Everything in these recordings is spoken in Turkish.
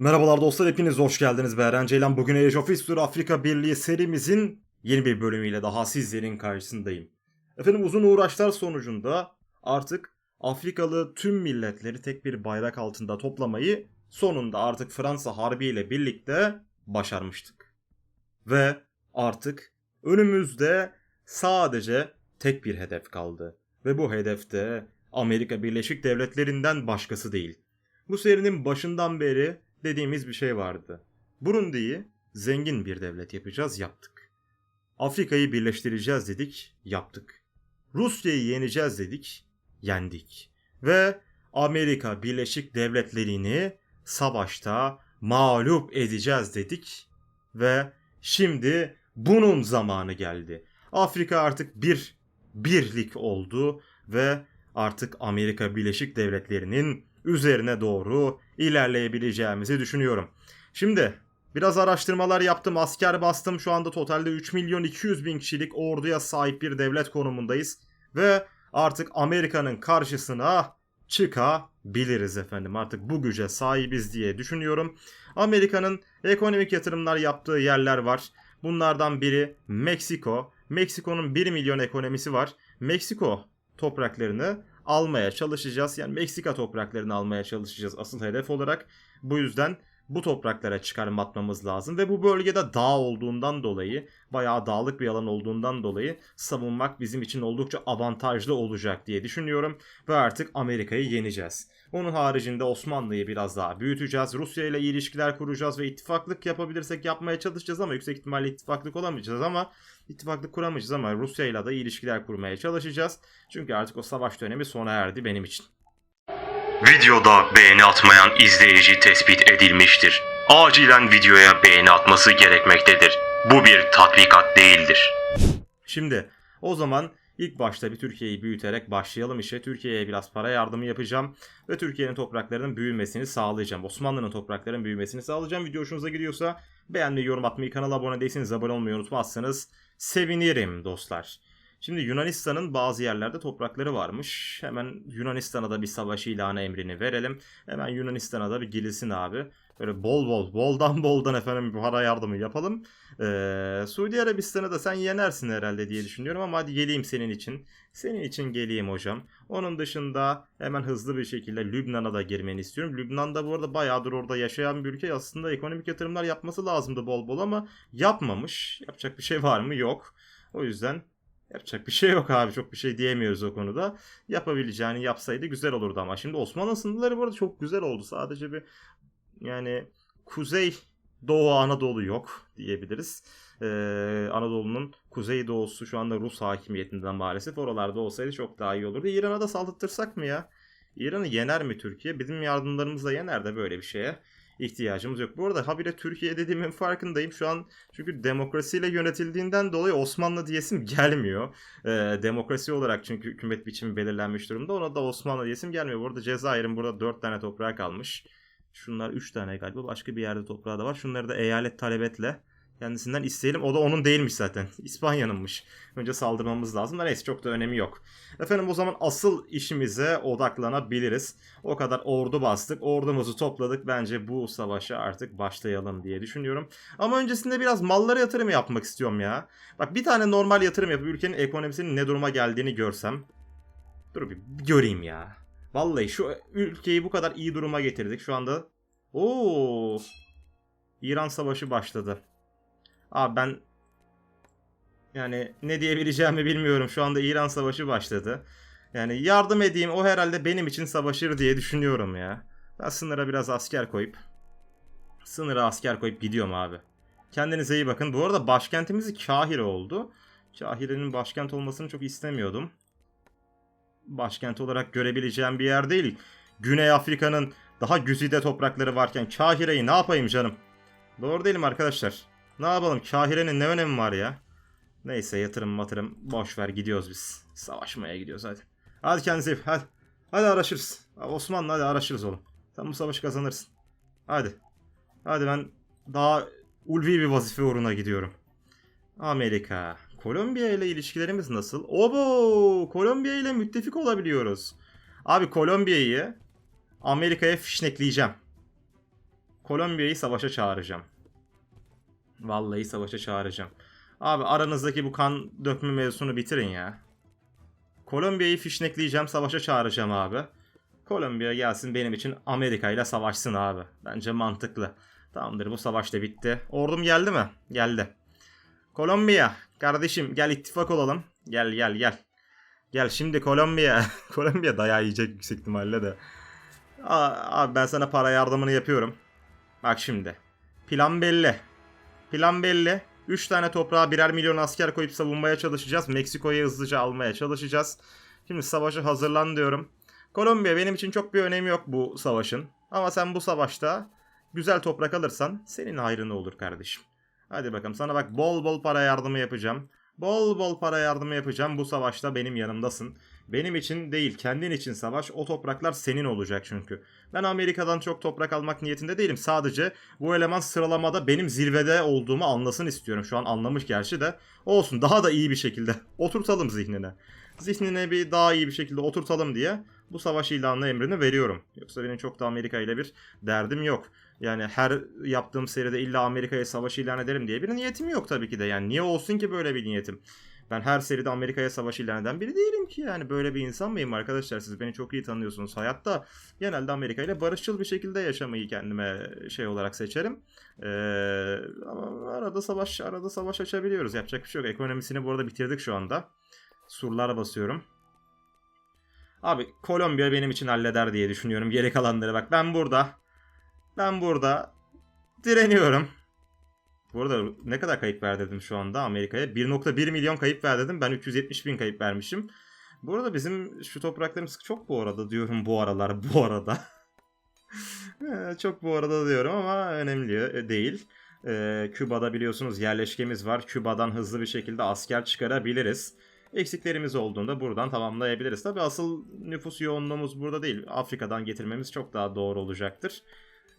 Merhabalar dostlar hepiniz hoş geldiniz. Ben Eren Ceylan. Bugün Age of History Afrika Birliği serimizin yeni bir bölümüyle daha sizlerin karşısındayım. Efendim uzun uğraşlar sonucunda artık Afrikalı tüm milletleri tek bir bayrak altında toplamayı sonunda artık Fransa Harbi ile birlikte başarmıştık. Ve artık önümüzde sadece tek bir hedef kaldı. Ve bu hedef de Amerika Birleşik Devletleri'nden başkası değil. Bu serinin başından beri dediğimiz bir şey vardı. Burundi'yi zengin bir devlet yapacağız yaptık. Afrika'yı birleştireceğiz dedik yaptık. Rusya'yı yeneceğiz dedik yendik. Ve Amerika Birleşik Devletleri'ni savaşta mağlup edeceğiz dedik ve şimdi bunun zamanı geldi. Afrika artık bir birlik oldu ve artık Amerika Birleşik Devletleri'nin üzerine doğru ilerleyebileceğimizi düşünüyorum. Şimdi biraz araştırmalar yaptım, asker bastım. Şu anda totalde 3 milyon 200 bin kişilik orduya sahip bir devlet konumundayız. Ve artık Amerika'nın karşısına çıkabiliriz efendim. Artık bu güce sahibiz diye düşünüyorum. Amerika'nın ekonomik yatırımlar yaptığı yerler var. Bunlardan biri Meksiko. Meksiko'nun 1 milyon ekonomisi var. Meksiko topraklarını almaya çalışacağız. Yani Meksika topraklarını almaya çalışacağız asıl hedef olarak. Bu yüzden bu topraklara çıkarım atmamız lazım ve bu bölgede dağ olduğundan dolayı bayağı dağlık bir alan olduğundan dolayı savunmak bizim için oldukça avantajlı olacak diye düşünüyorum ve artık Amerika'yı yeneceğiz. Onun haricinde Osmanlı'yı biraz daha büyüteceğiz. Rusya ile ilişkiler kuracağız ve ittifaklık yapabilirsek yapmaya çalışacağız ama yüksek ihtimalle ittifaklık olamayacağız ama ittifaklık kuramayacağız ama Rusya ile de iyi ilişkiler kurmaya çalışacağız. Çünkü artık o savaş dönemi sona erdi benim için. Videoda beğeni atmayan izleyici tespit edilmiştir. Acilen videoya beğeni atması gerekmektedir. Bu bir tatbikat değildir. Şimdi o zaman ilk başta bir Türkiye'yi büyüterek başlayalım işe. Türkiye'ye biraz para yardımı yapacağım ve Türkiye'nin topraklarının büyümesini sağlayacağım. Osmanlı'nın topraklarının büyümesini sağlayacağım. Video hoşunuza gidiyorsa beğenmeyi, yorum atmayı, kanala abone değilseniz abone olmayı unutmazsanız sevinirim dostlar. Şimdi Yunanistan'ın bazı yerlerde toprakları varmış. Hemen Yunanistan'a da bir savaş ilanı emrini verelim. Hemen Yunanistan'a da bir girilsin abi. Böyle bol bol, boldan boldan efendim para yardımı yapalım. Ee, Suudi Arabistan'ı da sen yenersin herhalde diye düşünüyorum ama hadi geleyim senin için. Senin için geleyim hocam. Onun dışında hemen hızlı bir şekilde Lübnan'a da girmeni istiyorum. Lübnan'da bu arada bayağıdır orada yaşayan bir ülke. Aslında ekonomik yatırımlar yapması lazımdı bol bol ama yapmamış. Yapacak bir şey var mı? Yok. O yüzden Yapacak bir şey yok abi. Çok bir şey diyemiyoruz o konuda. Yapabileceğini yapsaydı güzel olurdu ama. Şimdi Osmanlı sınırları bu arada çok güzel oldu. Sadece bir yani Kuzey Doğu Anadolu yok diyebiliriz. Ee, Anadolu'nun kuzey doğusu şu anda Rus hakimiyetinden maalesef. Oralarda olsaydı çok daha iyi olurdu. İran'a da saldırtırsak mı ya? İran'ı yener mi Türkiye? Bizim yardımlarımızla yener de böyle bir şeye ihtiyacımız yok. Bu arada habire Türkiye dediğimin farkındayım. Şu an çünkü demokrasiyle yönetildiğinden dolayı Osmanlı diyesim gelmiyor. Ee, demokrasi olarak çünkü hükümet biçimi belirlenmiş durumda. Ona da Osmanlı diyesim gelmiyor. Bu arada Cezayir'in burada 4 tane toprağı kalmış. Şunlar 3 tane galiba. Başka bir yerde toprağı da var. Şunları da eyalet talebetle kendisinden isteyelim. O da onun değilmiş zaten. İspanya'nınmış. Önce saldırmamız lazım da neyse çok da önemi yok. Efendim o zaman asıl işimize odaklanabiliriz. O kadar ordu bastık. Ordumuzu topladık. Bence bu savaşa artık başlayalım diye düşünüyorum. Ama öncesinde biraz mallara yatırım yapmak istiyorum ya. Bak bir tane normal yatırım yapıp ülkenin ekonomisinin ne duruma geldiğini görsem. Dur bir göreyim ya. Vallahi şu ülkeyi bu kadar iyi duruma getirdik. Şu anda Oo! İran savaşı başladı. Abi ben yani ne diyebileceğimi bilmiyorum. Şu anda İran savaşı başladı. Yani yardım edeyim o herhalde benim için savaşır diye düşünüyorum ya. Ben sınıra biraz asker koyup sınıra asker koyup gidiyorum abi. Kendinize iyi bakın. Bu arada başkentimiz Kahire oldu. Kahire'nin başkent olmasını çok istemiyordum. Başkent olarak görebileceğim bir yer değil. Güney Afrika'nın daha güzide toprakları varken Kahire'yi ne yapayım canım? Doğru değilim arkadaşlar. Ne yapalım? Kahire'nin ne önemi var ya? Neyse yatırım matırım boş ver gidiyoruz biz. Savaşmaya gidiyoruz hadi. Hadi kendinize iyi hadi. Hadi araşırız. Osmanlı hadi araşırız oğlum. Sen bu savaşı kazanırsın. Hadi. Hadi ben daha ulvi bir vazife uğruna gidiyorum. Amerika. Kolombiya ile ilişkilerimiz nasıl? Obo! Kolombiya ile müttefik olabiliyoruz. Abi Kolombiya'yı Amerika'ya fişnekleyeceğim. Kolombiya'yı savaşa çağıracağım. Vallahi savaşa çağıracağım. Abi aranızdaki bu kan dökme mevzusunu bitirin ya. Kolombiya'yı fişnekleyeceğim, savaşa çağıracağım abi. Kolombiya gelsin benim için Amerika ile savaşsın abi. Bence mantıklı. Tamamdır bu savaş da bitti. Ordum geldi mi? Geldi. Kolombiya kardeşim gel ittifak olalım. Gel gel gel. Gel şimdi Kolombiya. Kolombiya dayağı yiyecek yüksek ihtimalle de. Aa, abi ben sana para yardımını yapıyorum. Bak şimdi. Plan belli. Plan belli. 3 tane toprağa birer milyon asker koyup savunmaya çalışacağız. Meksiko'yu hızlıca almaya çalışacağız. Şimdi savaşa hazırlan diyorum. Kolombiya benim için çok bir önemi yok bu savaşın. Ama sen bu savaşta güzel toprak alırsan senin hayrına olur kardeşim. Hadi bakalım sana bak bol bol para yardımı yapacağım. Bol bol para yardımı yapacağım. Bu savaşta benim yanımdasın. Benim için değil kendin için savaş. O topraklar senin olacak çünkü. Ben Amerika'dan çok toprak almak niyetinde değilim. Sadece bu eleman sıralamada benim zirvede olduğumu anlasın istiyorum. Şu an anlamış gerçi de. Olsun daha da iyi bir şekilde. Oturtalım zihnine. Zihnine bir daha iyi bir şekilde oturtalım diye bu savaş ilanı emrini veriyorum. Yoksa benim çok da Amerika ile bir derdim yok. Yani her yaptığım seride illa Amerika'ya savaş ilan ederim diye bir niyetim yok tabii ki de. Yani niye olsun ki böyle bir niyetim? Ben her seride Amerika'ya savaş ilan eden biri değilim ki. Yani böyle bir insan mıyım arkadaşlar? Siz beni çok iyi tanıyorsunuz. Hayatta genelde Amerika ile barışçıl bir şekilde yaşamayı kendime şey olarak seçerim. Ee, ama arada savaş arada savaş açabiliyoruz. Yapacak bir şey yok. Ekonomisini bu arada bitirdik şu anda. Surlara basıyorum. Abi Kolombiya benim için halleder diye düşünüyorum geri kalanları. Bak ben burada ben burada direniyorum bu arada ne kadar kayıp ver dedim şu anda Amerika'ya. 1.1 milyon kayıp ver dedim. Ben 370 bin kayıp vermişim. Bu arada bizim şu topraklarımız çok bu arada diyorum bu aralar bu arada. çok bu arada diyorum ama önemli değil. Ee, Küba'da biliyorsunuz yerleşkemiz var. Küba'dan hızlı bir şekilde asker çıkarabiliriz. Eksiklerimiz olduğunda buradan tamamlayabiliriz. Tabi asıl nüfus yoğunluğumuz burada değil. Afrika'dan getirmemiz çok daha doğru olacaktır.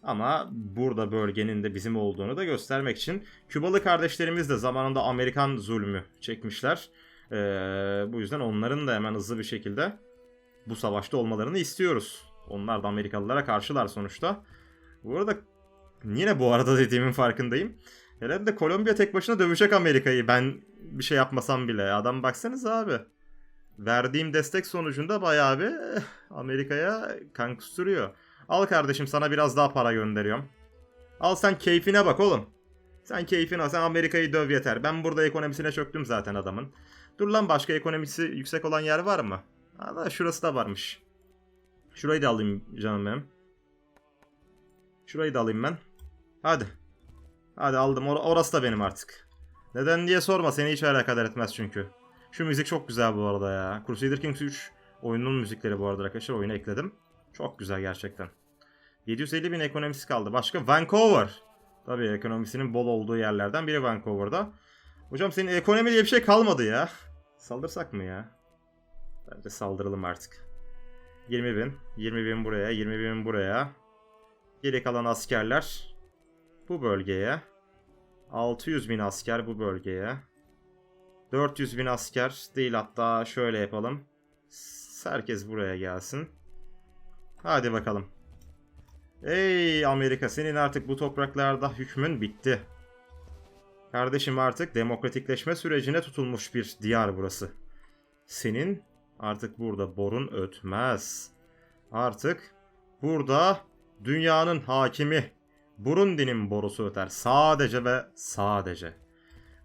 Ama burada bölgenin de bizim olduğunu da göstermek için Kübalı kardeşlerimiz de zamanında Amerikan zulmü çekmişler. Ee, bu yüzden onların da hemen hızlı bir şekilde bu savaşta olmalarını istiyoruz. Onlar da Amerikalılara karşılar sonuçta. Bu arada yine bu arada dediğimin farkındayım. Hele de Kolombiya tek başına dövecek Amerika'yı ben bir şey yapmasam bile. Adam baksanız abi. Verdiğim destek sonucunda bayağı bir Amerika'ya kan kusturuyor. Al kardeşim sana biraz daha para gönderiyorum. Al sen keyfine bak oğlum. Sen keyfine sen Amerika'yı döv yeter. Ben burada ekonomisine çöktüm zaten adamın. Dur lan başka ekonomisi yüksek olan yer var mı? Ha da şurası da varmış. Şurayı da alayım canım benim. Şurayı da alayım ben. Hadi. Hadi aldım. Or- orası da benim artık. Neden diye sorma. Seni hiç alakadar etmez çünkü. Şu müzik çok güzel bu arada ya. Crusader Kings 3 oyunun müzikleri bu arada arkadaşlar. Oyuna ekledim. Çok güzel gerçekten. 750 bin ekonomisi kaldı. Başka Vancouver. Tabii ekonomisinin bol olduğu yerlerden biri Vancouver'da. Hocam senin ekonomi diye bir şey kalmadı ya. Saldırsak mı ya? Bence saldıralım artık. 20 bin. 20 bin buraya. 20 bin buraya. Geri kalan askerler bu bölgeye. 600 bin asker bu bölgeye. 400 bin asker değil hatta şöyle yapalım. Herkes buraya gelsin. Hadi bakalım. Ey Amerika senin artık bu topraklarda hükmün bitti. Kardeşim artık demokratikleşme sürecine tutulmuş bir diyar burası. Senin artık burada borun ötmez. Artık burada dünyanın hakimi Burundi'nin borusu öter. Sadece ve sadece.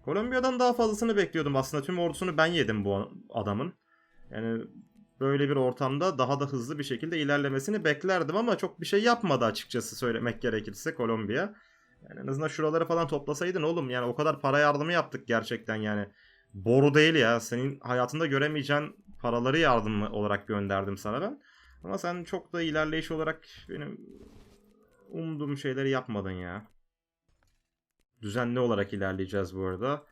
Kolombiya'dan daha fazlasını bekliyordum aslında. Tüm ordusunu ben yedim bu adamın. Yani böyle bir ortamda daha da hızlı bir şekilde ilerlemesini beklerdim ama çok bir şey yapmadı açıkçası söylemek gerekirse Kolombiya. Yani en azından şuraları falan toplasaydın oğlum yani o kadar para yardımı yaptık gerçekten yani. Boru değil ya senin hayatında göremeyeceğin paraları yardım olarak gönderdim sana ben. Ama sen çok da ilerleyiş olarak benim umduğum şeyleri yapmadın ya. Düzenli olarak ilerleyeceğiz bu arada.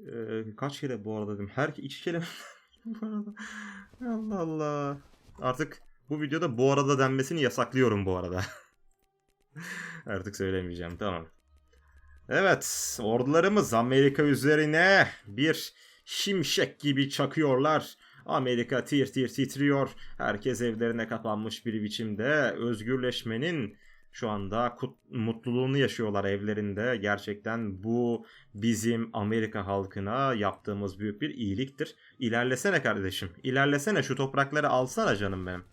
Ee, kaç kere bu arada dedim. Her iki kere Allah Allah. Artık bu videoda bu arada denmesini yasaklıyorum bu arada. Artık söylemeyeceğim tamam. Evet ordularımız Amerika üzerine bir şimşek gibi çakıyorlar. Amerika tir tir titriyor. Herkes evlerine kapanmış bir biçimde özgürleşmenin Şu anda kut- mutluluğunu yaşıyorlar evlerinde. Gerçekten bu bizim Amerika halkına yaptığımız büyük bir iyiliktir. İlerlesene kardeşim. İlerlesene şu toprakları alsana canım benim.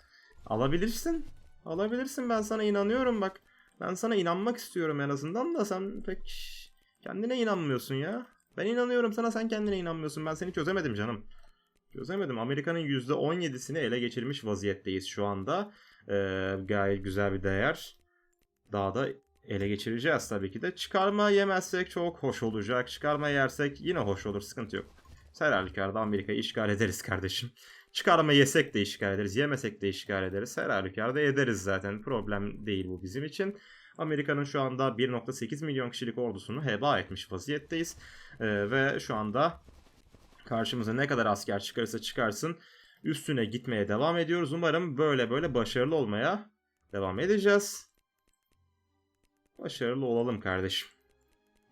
Alabilirsin. Alabilirsin ben sana inanıyorum bak. Ben sana inanmak istiyorum en azından da sen pek kendine inanmıyorsun ya. Ben inanıyorum sana sen kendine inanmıyorsun. Ben seni çözemedim canım. Çözemedim. Amerika'nın %17'sini ele geçirmiş vaziyetteyiz şu anda. Ee, gayet güzel bir değer. Daha da ele geçireceğiz tabii ki de. Çıkarma yemezsek çok hoş olacak. Çıkarma yersek yine hoş olur. Sıkıntı yok. Her halükarda Amerika'yı işgal ederiz kardeşim. Çıkarma yesek de işgal ederiz. Yemesek de işgal ederiz. Her halükarda ederiz zaten. Problem değil bu bizim için. Amerika'nın şu anda 1.8 milyon kişilik ordusunu heba etmiş vaziyetteyiz. Ee, ve şu anda karşımıza ne kadar asker çıkarırsa çıkarsın üstüne gitmeye devam ediyoruz. Umarım böyle böyle başarılı olmaya devam edeceğiz. Başarılı olalım kardeşim.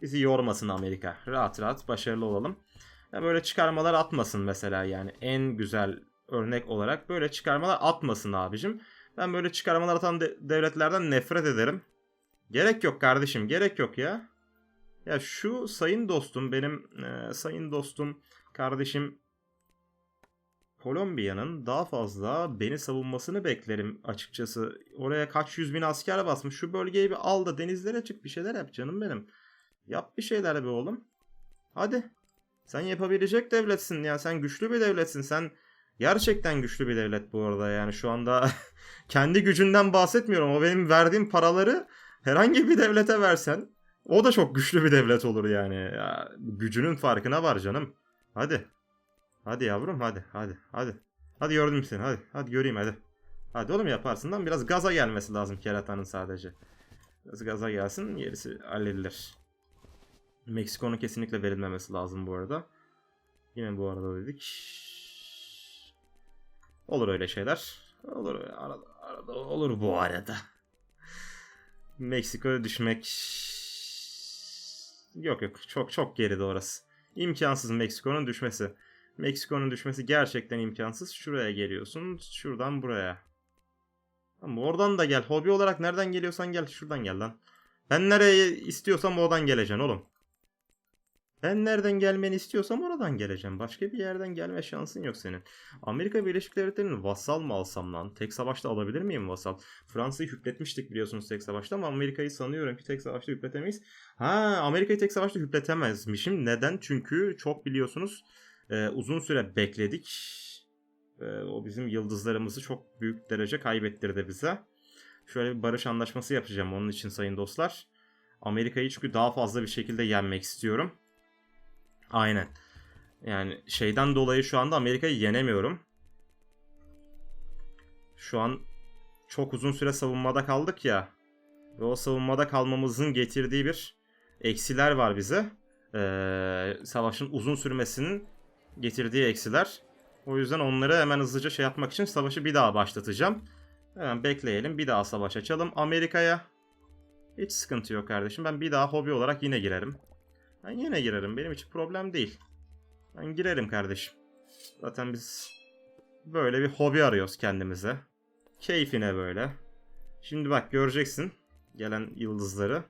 Bizi yormasın Amerika. Rahat rahat başarılı olalım. Ya böyle çıkarmalar atmasın mesela yani. En güzel örnek olarak böyle çıkarmalar atmasın abicim. Ben böyle çıkarmalar atan de- devletlerden nefret ederim. Gerek yok kardeşim, gerek yok ya. Ya şu sayın dostum, benim e, sayın dostum, kardeşim Kolombiya'nın daha fazla beni savunmasını beklerim açıkçası. Oraya kaç yüz bin asker basmış. Şu bölgeyi bir al da denizlere çık bir şeyler yap canım benim. Yap bir şeyler be oğlum. Hadi. Sen yapabilecek devletsin ya. Sen güçlü bir devletsin. Sen gerçekten güçlü bir devlet bu arada. Yani şu anda kendi gücünden bahsetmiyorum. O benim verdiğim paraları herhangi bir devlete versen o da çok güçlü bir devlet olur yani. Ya, gücünün farkına var canım. Hadi. Hadi yavrum hadi hadi hadi. Hadi gördüm seni hadi. Hadi göreyim hadi. Hadi oğlum yaparsın lan. Biraz gaza gelmesi lazım keratanın sadece. Biraz gaza gelsin gerisi halledilir. Meksiko'nun kesinlikle verilmemesi lazım bu arada. Yine bu arada dedik. Olur öyle şeyler. Olur arada, arada olur bu arada. Meksiko'ya düşmek yok yok çok çok geride orası. İmkansız Meksiko'nun düşmesi. Meksiko'nun düşmesi gerçekten imkansız. Şuraya geliyorsun. Şuradan buraya. Ama oradan da gel. Hobi olarak nereden geliyorsan gel. Şuradan gel lan. Ben nereye istiyorsam oradan geleceksin oğlum. Ben nereden gelmeni istiyorsam oradan geleceğim. Başka bir yerden gelme şansın yok senin. Amerika Birleşik Devletleri'nin vassal mı alsam lan? Tek savaşta alabilir miyim vassal? Fransa'yı hüpletmiştik biliyorsunuz tek savaşta ama Amerika'yı sanıyorum ki tek savaşta hüpletemeyiz. Ha Amerika'yı tek savaşta hüpletemezmişim. Neden? Çünkü çok biliyorsunuz e, uzun süre bekledik. E, o bizim yıldızlarımızı çok büyük derece kaybettirdi bize. Şöyle bir barış anlaşması yapacağım onun için sayın dostlar. Amerika'yı çünkü daha fazla bir şekilde yenmek istiyorum. Aynen. Yani şeyden dolayı şu anda Amerika'yı yenemiyorum. Şu an çok uzun süre savunmada kaldık ya. Ve o savunmada kalmamızın getirdiği bir eksiler var bize. Ee, savaşın uzun sürmesinin getirdiği eksiler. O yüzden onları hemen hızlıca şey yapmak için savaşı bir daha başlatacağım. Hemen bekleyelim. Bir daha savaş açalım. Amerika'ya. Hiç sıkıntı yok kardeşim. Ben bir daha hobi olarak yine girerim. Ben yine girerim. Benim için problem değil. Ben girerim kardeşim. Zaten biz böyle bir hobi arıyoruz kendimize. Keyfine böyle. Şimdi bak göreceksin gelen yıldızları.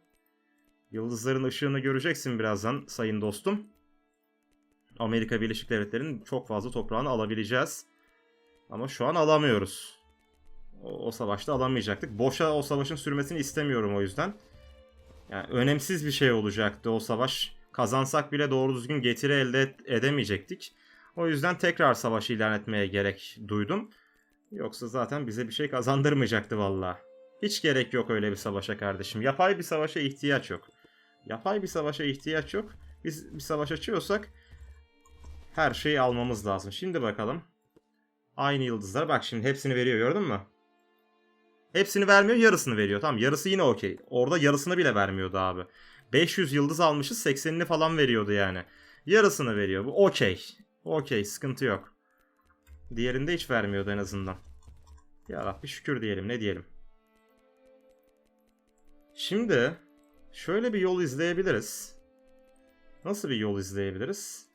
Yıldızların ışığını göreceksin birazdan sayın dostum. Amerika Birleşik Devletleri'nin çok fazla toprağını alabileceğiz. Ama şu an alamıyoruz. O, o savaşta alamayacaktık. Boşa o savaşın sürmesini istemiyorum o yüzden. Yani önemsiz bir şey olacaktı o savaş. Kazansak bile doğru düzgün getiri elde edemeyecektik. O yüzden tekrar savaş ilan etmeye gerek duydum. Yoksa zaten bize bir şey kazandırmayacaktı valla. Hiç gerek yok öyle bir savaşa kardeşim. Yapay bir savaşa ihtiyaç yok. Yapay bir savaşa ihtiyaç yok. Biz bir savaş açıyorsak her şeyi almamız lazım. Şimdi bakalım. Aynı yıldızlar. Bak şimdi hepsini veriyor gördün mü? Hepsini vermiyor yarısını veriyor. Tamam yarısı yine okey. Orada yarısını bile vermiyordu abi. 500 yıldız almışız 80'ini falan veriyordu yani. Yarısını veriyor. Bu okey. Okey sıkıntı yok. Diğerinde hiç vermiyordu en azından. Ya Rabbi şükür diyelim ne diyelim. Şimdi şöyle bir yol izleyebiliriz. Nasıl bir yol izleyebiliriz?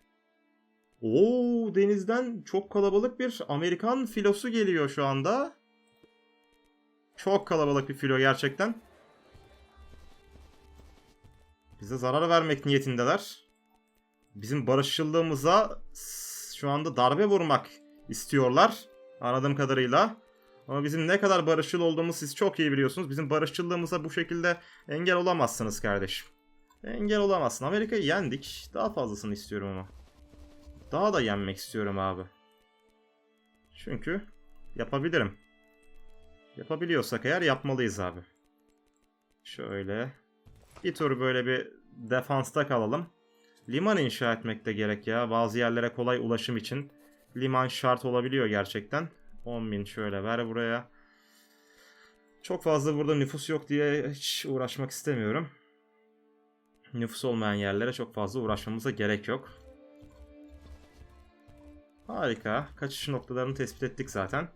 Oo denizden çok kalabalık bir Amerikan filosu geliyor şu anda. Çok kalabalık bir filo gerçekten. Bize zarar vermek niyetindeler. Bizim barışçıllığımıza s- şu anda darbe vurmak istiyorlar. Anladığım kadarıyla. Ama bizim ne kadar barışçıl olduğumuzu siz çok iyi biliyorsunuz. Bizim barışçıllığımıza bu şekilde engel olamazsınız kardeşim. Engel olamazsın. Amerika'yı yendik. Daha fazlasını istiyorum ama. Daha da yenmek istiyorum abi. Çünkü yapabilirim. Yapabiliyorsak eğer yapmalıyız abi. Şöyle. Bir tur böyle bir defansta kalalım. Liman inşa etmek de gerek ya. Bazı yerlere kolay ulaşım için. Liman şart olabiliyor gerçekten. 10.000 şöyle ver buraya. Çok fazla burada nüfus yok diye hiç uğraşmak istemiyorum. Nüfus olmayan yerlere çok fazla uğraşmamıza gerek yok. Harika. Kaçış noktalarını tespit ettik zaten.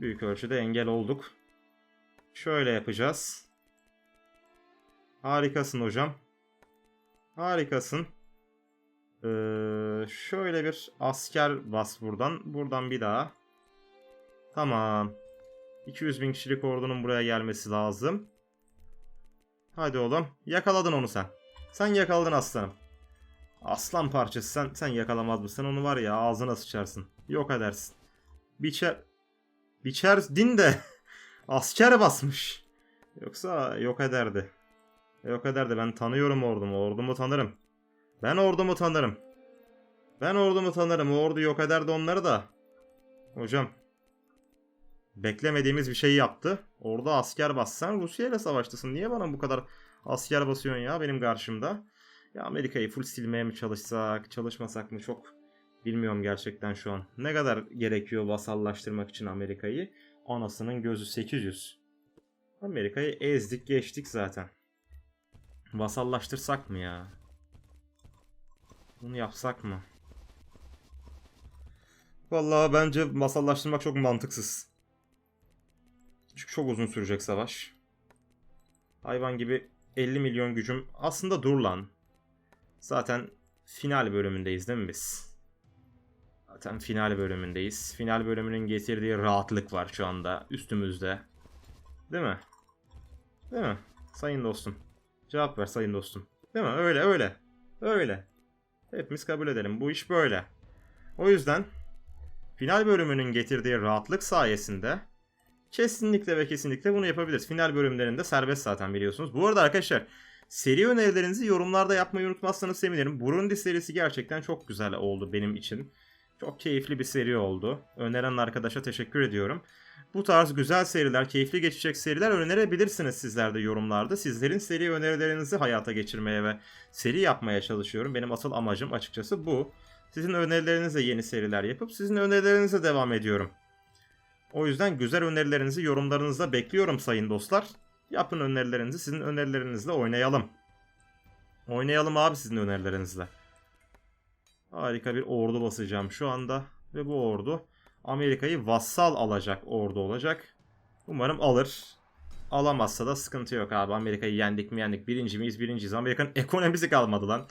Büyük ölçüde engel olduk. Şöyle yapacağız. Harikasın hocam. Harikasın. Ee, şöyle bir asker bas buradan. Buradan bir daha. Tamam. 200 bin kişilik ordunun buraya gelmesi lazım. Hadi oğlum. Yakaladın onu sen. Sen yakaladın aslanım. Aslan parçası sen sen yakalamaz mısın? Onu var ya ağzına sıçarsın. Yok edersin. Biçer biçer din de asker basmış. Yoksa yok ederdi. Yok ederdi. Ben tanıyorum ordumu. Ordumu tanırım. Ben ordumu tanırım. Ben ordumu tanırım. Ordu yok ederdi onları da. Hocam. Beklemediğimiz bir şey yaptı. Orada asker bas. Sen Rusya ile savaştasın. Niye bana bu kadar asker basıyorsun ya benim karşımda? Ya Amerika'yı full silmeye mi çalışsak, çalışmasak mı çok bilmiyorum gerçekten şu an. Ne kadar gerekiyor vasallaştırmak için Amerika'yı? Anasının gözü 800. Amerika'yı ezdik geçtik zaten. Vasallaştırsak mı ya? Bunu yapsak mı? Vallahi bence masallaştırmak çok mantıksız. Çünkü çok uzun sürecek savaş. Hayvan gibi 50 milyon gücüm. Aslında dur lan. Zaten final bölümündeyiz değil mi biz? Zaten final bölümündeyiz. Final bölümünün getirdiği rahatlık var şu anda üstümüzde. Değil mi? Değil mi? Sayın dostum. Cevap ver sayın dostum. Değil mi? Öyle öyle. Öyle. Hepimiz kabul edelim. Bu iş böyle. O yüzden final bölümünün getirdiği rahatlık sayesinde kesinlikle ve kesinlikle bunu yapabiliriz. Final bölümlerinde serbest zaten biliyorsunuz. Bu arada arkadaşlar seri önerilerinizi yorumlarda yapmayı unutmazsanız sevinirim. Burundi serisi gerçekten çok güzel oldu benim için. Çok keyifli bir seri oldu. Öneren arkadaşa teşekkür ediyorum. Bu tarz güzel seriler, keyifli geçecek seriler önerebilirsiniz sizler de yorumlarda. Sizlerin seri önerilerinizi hayata geçirmeye ve seri yapmaya çalışıyorum. Benim asıl amacım açıkçası bu. Sizin önerilerinizle yeni seriler yapıp sizin önerilerinize devam ediyorum. O yüzden güzel önerilerinizi yorumlarınızda bekliyorum sayın dostlar. Yapın önerilerinizi sizin önerilerinizle oynayalım. Oynayalım abi sizin önerilerinizle. Harika bir ordu basacağım şu anda. Ve bu ordu Amerika'yı vassal alacak ordu olacak. Umarım alır. Alamazsa da sıkıntı yok abi. Amerika'yı yendik mi yendik. Birinci miyiz birinciyiz. Amerika'nın ekonomisi kalmadı lan.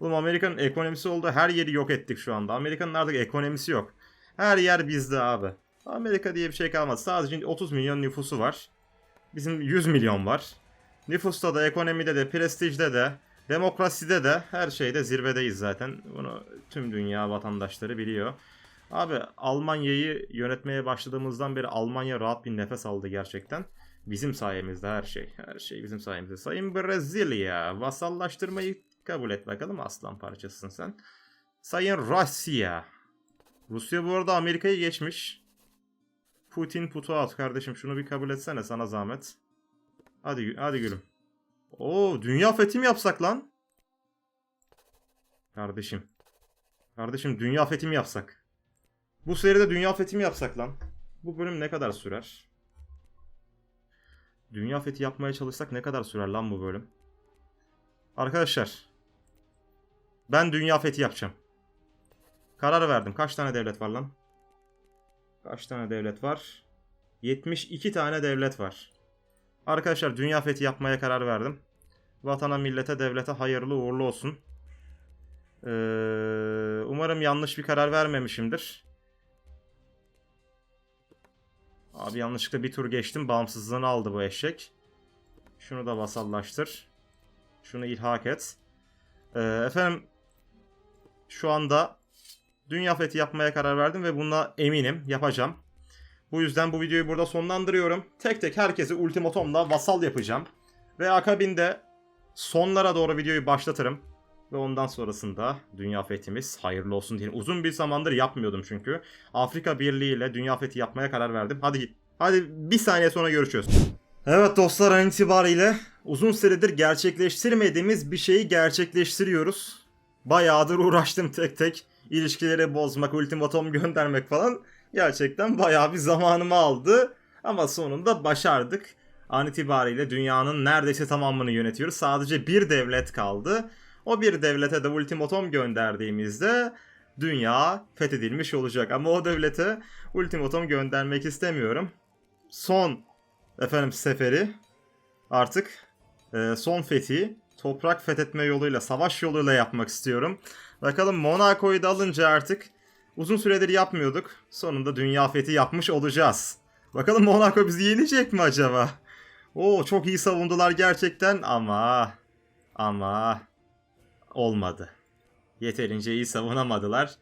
Oğlum Amerika'nın ekonomisi oldu. Her yeri yok ettik şu anda. Amerika'nın artık ekonomisi yok. Her yer bizde abi. Amerika diye bir şey kalmadı. Sadece 30 milyon nüfusu var. Bizim 100 milyon var. Nüfusta da, ekonomide de, prestijde de, demokraside de her şeyde zirvedeyiz zaten. Bunu tüm dünya vatandaşları biliyor. Abi Almanya'yı yönetmeye başladığımızdan beri Almanya rahat bir nefes aldı gerçekten. Bizim sayemizde her şey. Her şey bizim sayemizde. Sayın Brezilya, vasallaştırmayı kabul et bakalım aslan parçasısın sen. Sayın Rusya. Rusya bu arada Amerika'yı geçmiş. Putin putu at kardeşim şunu bir kabul etsene sana zahmet. Hadi hadi gülüm. Oo dünya fethi mi yapsak lan? Kardeşim. Kardeşim dünya fethi mi yapsak? Bu seride dünya fethi mi yapsak lan? Bu bölüm ne kadar sürer? Dünya fethi yapmaya çalışsak ne kadar sürer lan bu bölüm? Arkadaşlar. Ben dünya fethi yapacağım. Karar verdim. Kaç tane devlet var lan? Kaç tane devlet var? 72 tane devlet var. Arkadaşlar dünya fethi yapmaya karar verdim. Vatana, millete, devlete hayırlı uğurlu olsun. Ee, umarım yanlış bir karar vermemişimdir. Abi yanlışlıkla bir tur geçtim. Bağımsızlığını aldı bu eşek. Şunu da vasallaştır. Şunu ilhak et. Ee, efendim şu anda dünya fethi yapmaya karar verdim ve buna eminim yapacağım. Bu yüzden bu videoyu burada sonlandırıyorum. Tek tek herkese ultimatomla vasal yapacağım. Ve akabinde sonlara doğru videoyu başlatırım. Ve ondan sonrasında dünya fethimiz hayırlı olsun diye. Uzun bir zamandır yapmıyordum çünkü. Afrika Birliği ile dünya fethi yapmaya karar verdim. Hadi hadi bir saniye sonra görüşürüz. Evet dostlar an itibariyle uzun süredir gerçekleştirmediğimiz bir şeyi gerçekleştiriyoruz. Bayağıdır uğraştım tek tek. İlişkileri bozmak, ultimatom göndermek falan. Gerçekten bayağı bir zamanımı aldı. Ama sonunda başardık. An itibariyle dünyanın neredeyse tamamını yönetiyoruz. Sadece bir devlet kaldı. O bir devlete de ultimatom gönderdiğimizde dünya fethedilmiş olacak. Ama o devlete ultimatom göndermek istemiyorum. Son efendim seferi artık e, son fethi toprak fethetme yoluyla, savaş yoluyla yapmak istiyorum. Bakalım Monaco'yu da alınca artık uzun süredir yapmıyorduk. Sonunda dünya fethi yapmış olacağız. Bakalım Monaco bizi yenecek mi acaba? Oo çok iyi savundular gerçekten ama ama olmadı. Yeterince iyi savunamadılar.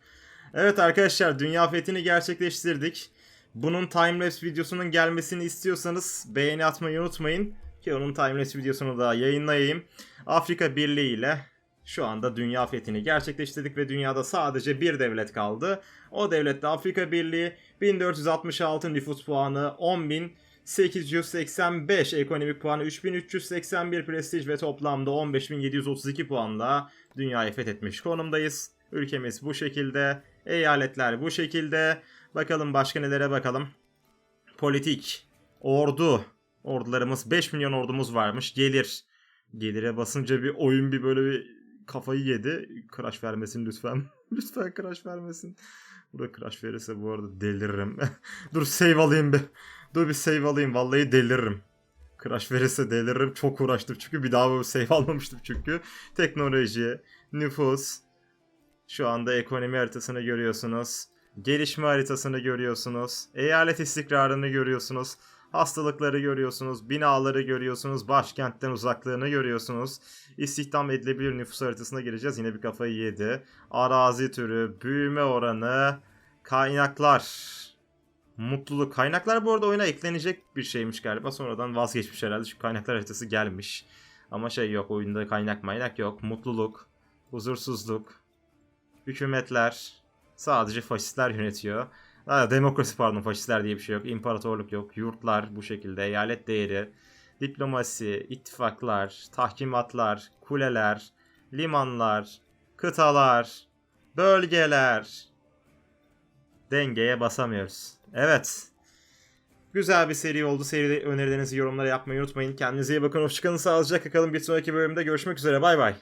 Evet arkadaşlar dünya fethini gerçekleştirdik. Bunun timelapse videosunun gelmesini istiyorsanız beğeni atmayı unutmayın. Ki onun timelapse videosunu da yayınlayayım. Afrika Birliği ile şu anda dünya fethini gerçekleştirdik ve dünyada sadece bir devlet kaldı. O devlet de Afrika Birliği 1466 nüfus puanı 10.885 ekonomik puanı 3381 prestij ve toplamda 15.732 puanla dünyayı fethetmiş konumdayız. Ülkemiz bu şekilde, eyaletler bu şekilde. Bakalım başka nelere bakalım. Politik, ordu. Ordularımız 5 milyon ordumuz varmış. Gelir. Gelire basınca bir oyun bir böyle bir kafayı yedi. Crash vermesin lütfen. lütfen crash vermesin. Burada crash verirse bu arada deliririm. Dur save alayım bir. Dur bir save alayım. Vallahi deliririm. Crash verirse deliririm. Çok uğraştım çünkü bir daha böyle save almamıştım çünkü. Teknoloji, nüfus. Şu anda ekonomi haritasını görüyorsunuz. Gelişme haritasını görüyorsunuz. Eyalet istikrarını görüyorsunuz. Hastalıkları görüyorsunuz. Binaları görüyorsunuz. Başkentten uzaklığını görüyorsunuz. İstihdam edilebilir nüfus haritasına gireceğiz. Yine bir kafayı yedi. Arazi türü, büyüme oranı, kaynaklar. Mutluluk. Kaynaklar bu arada oyuna eklenecek bir şeymiş galiba. Sonradan vazgeçmiş herhalde. Çünkü kaynaklar haritası gelmiş. Ama şey yok. Oyunda kaynak maynak yok. Mutluluk. Huzursuzluk. Hükümetler. Sadece faşistler yönetiyor. Ha, demokrasi pardon faşistler diye bir şey yok. İmparatorluk yok. Yurtlar bu şekilde. Eyalet değeri. Diplomasi, ittifaklar, tahkimatlar, kuleler, limanlar, kıtalar, bölgeler. Dengeye basamıyoruz. Evet. Güzel bir seri oldu. Seride önerilerinizi yorumlara yapmayı unutmayın. Kendinize iyi bakın. Hoşçakalın. Sağlıcakla kalın. Bir sonraki bölümde görüşmek üzere. Bay bay.